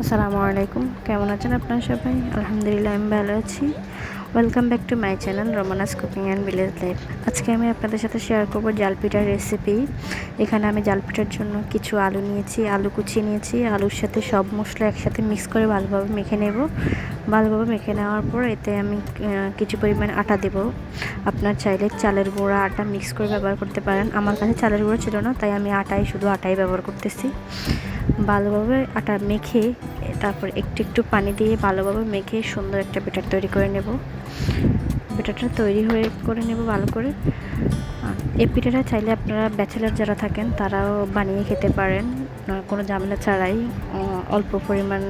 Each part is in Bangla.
আসসালামু আলাইকুম। কেমন আছেন আপনার সবাই? আলহামদুলিল্লাহ আমি ভালো আছি। Welcome back to my channel Romana's cooking and village life আজকে আমি আপনাদের সাথে শেয়ার করব জাল পিঠার রেসিপি এখানে আমি জাল পিঠার জন্য কিছু আলু নিয়েছি, আলু কুচিয়ে নিয়েছি। আলুর সাথে সব মশলা একসাথে মিক্স করে ভালোভাবে মেখে নেব। ভালোভাবে মেখে নেওয়ার পর এতে আমি কিছু পরিমাণ আটা দেব। আপনার চাইলে চালের গুঁড়া আটা মিক্স করে ব্যবহার করতে পারেন। আমার কাছে চালের গুঁড়া ছিল না, তাই আমি আটাই, শুধু আটাই ব্যবহার করতেছি। ভালোভাবে আটা মেখে তারপর একটু একটু পানি দিয়ে ভালোভাবে মেখে সুন্দর একটা বেটার তৈরি করে নেব। বেটারটা তৈরি হয়ে করে নেব ভালো করে। এই পিঠাটা চাইলে আপনারা ব্যাচেলার যারা থাকেন তারাও বানিয়ে খেতে পারেন। কোনো ঝামেলা ছাড়াই অল্প পরিমাণ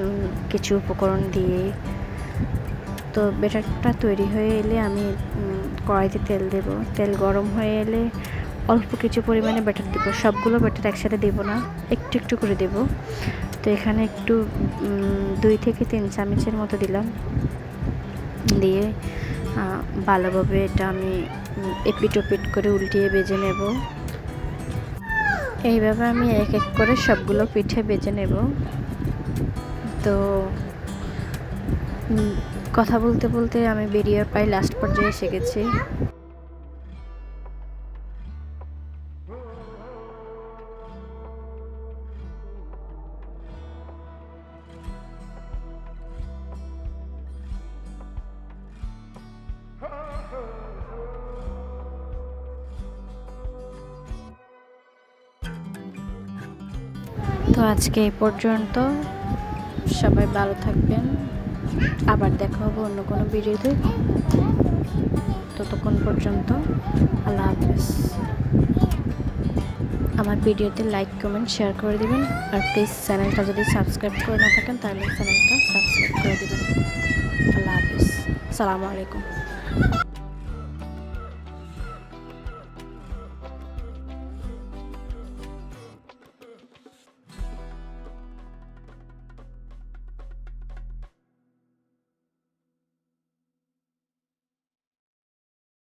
কিছু উপকরণ দিয়ে। তো বেটারটা তৈরি হয়ে এলে আমি কড়াইতে তেল দেব। তেল গরম হয়ে এলে অল্প কিছু পরিমাণে ব্যাটার দেবো। সবগুলো ব্যাটার একসাথে দেবো না, একটু একটু করে দেব। তো এখানে একটু দুই থেকে তিন চামচের মতো দিলাম। দিয়ে ভালোভাবে এটা আমি এপিট ওপিট করে উল্টিয়ে বেজে নেব। এইভাবে আমি এক এক করে সবগুলো পিঠে বেজে নেব। তো কথা বলতে বলতে আমি বেরিয়ে পাই লাস্ট পর্যায়ে এসে গেছি। তো আজকে এই পর্যন্ত। সবাই ভালো থাকবেন। আবার দেখা হবে অন্য কোনো ভিডিওতে। ততক্ষণ পর্যন্ত আল্লাহ হাফেজ। আমার ভিডিওতে লাইক, কমেন্ট, শেয়ার করে দেবেন। আর প্লিজ চ্যানেলটা যদি সাবস্ক্রাইব করে না থাকেন, তাহলে চ্যানেলটা সাবস্ক্রাইব করে দেবেন। আল্লাহ হাফিজ। সালামু আলাইকুম।